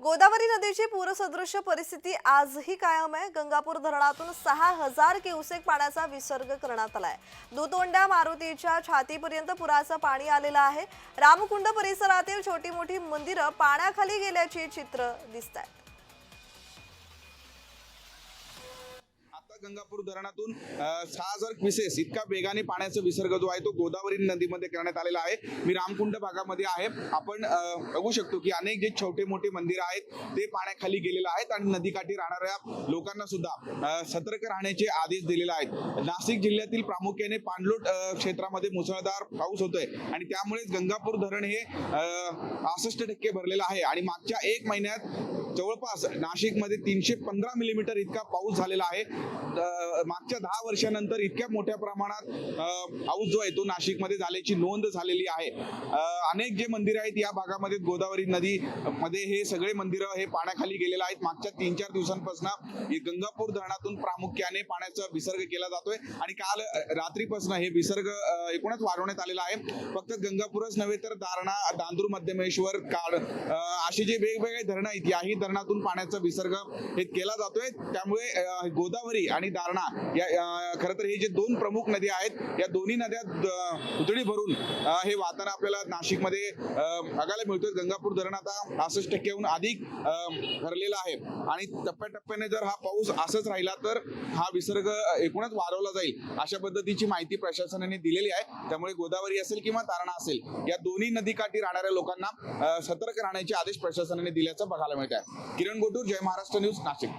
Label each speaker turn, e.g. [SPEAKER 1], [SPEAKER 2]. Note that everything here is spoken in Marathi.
[SPEAKER 1] गोदावरी नदीची पूरसदृश्य परिस्थिती आजही कायम आहे. गंगापूर धरणातून सहा हजार क्युसेक पाण्याचा विसर्ग करण्यात आलाय. दुतोंड्या मारुतीच्या छातीपर्यंत पुराचं पाणी आलेलं आहे. रामकुंड परिसरातील छोटी मोठी मंदिरं पाण्याखाली गेल्याची चित्र दिसत आहेत
[SPEAKER 2] गंगापूर धरणातून सहा हजार क्विसेस इतका वेगाने पाण्याचा विसर्ग जो आहे तो गोदावरी नदीमध्ये करण्यात आलेला आहे. मी रामकुंड भागामध्ये आहे. आपण बघू शकतो की अनेक जे छोटे मोठे मंदिर आहेत ते पाण्याखाली गेलेले आहेत आणि नदीकाठी राहणाऱ्या लोकांना सुद्धा सतर्क राहण्याचे आदेश दिलेले आहेत. नाशिक जिल्ह्यातील प्रामुख्याने पाणलोट क्षेत्रामध्ये मुसळधार पाऊस होतोय आणि त्यामुळेच गंगापूर धरण हे पासष्ट टक्के भरलेलं आहे. आणि मागच्या एक महिन्यात जवळपास नाशिकमध्ये तीनशे पंधरा मिलीमीटर इतका पाऊस झालेला आहे. मागच्या दहा वर्षानंतर इतक्या मोठ्या प्रमाणात पाऊस जो आहे तो नाशिकमध्ये झाल्याची नोंद झालेली आहे. अनेक जे मंदिर आहेत या भागामध्ये गोदावरी नदी मध्ये हे सगळे मंदिरं हे पाण्याखाली गेलेले आहेत. मागच्या तीन चार दिवसांपासून हे गंगापूर धरणातून प्रामुख्याने पाण्याचा विसर्ग केला जातोय आणि काल रात्रीपासून हे विसर्ग एकूणच वाढवण्यात आलेला आहे. फक्त गंगापूरच नव्हे तर दारणा दांदूर मध्यमेश्वर काळ अशी असे जे वेगवेगळे धरणं आहेत याही धरणातून पाण्याचा विसर्ग हे केला जातोय. त्यामुळे गोदावरी आणि दारणा या खरं तर हे जे दोन प्रमुख नद्या आहेत या दोन्ही नद्या उतडी भरून हे वातावरण आपल्याला नाशिकमध्ये बघायला मिळतोय. गंगापूर धरण आता पासष्ट टक्क्याहून अधिक भरलेला आहे. आणि टप्प्याटप्प्याने जर हा पाऊस असंच राहिला तर हा विसर्ग एकूणच वाढवला जाईल अशा पद्धतीची माहिती प्रशासनाने दिलेली आहे. त्यामुळे गोदावरी असेल किंवा तारणा असेल या दोन्ही नदीकाठी राहणाऱ्या लोकांना सतर्क राहण्याचे आदेश प्रशासनाने दिल्याचं बघायला मिळत आहे किरण गोटूर जय महाराष्ट्र न्यूज नाशिक.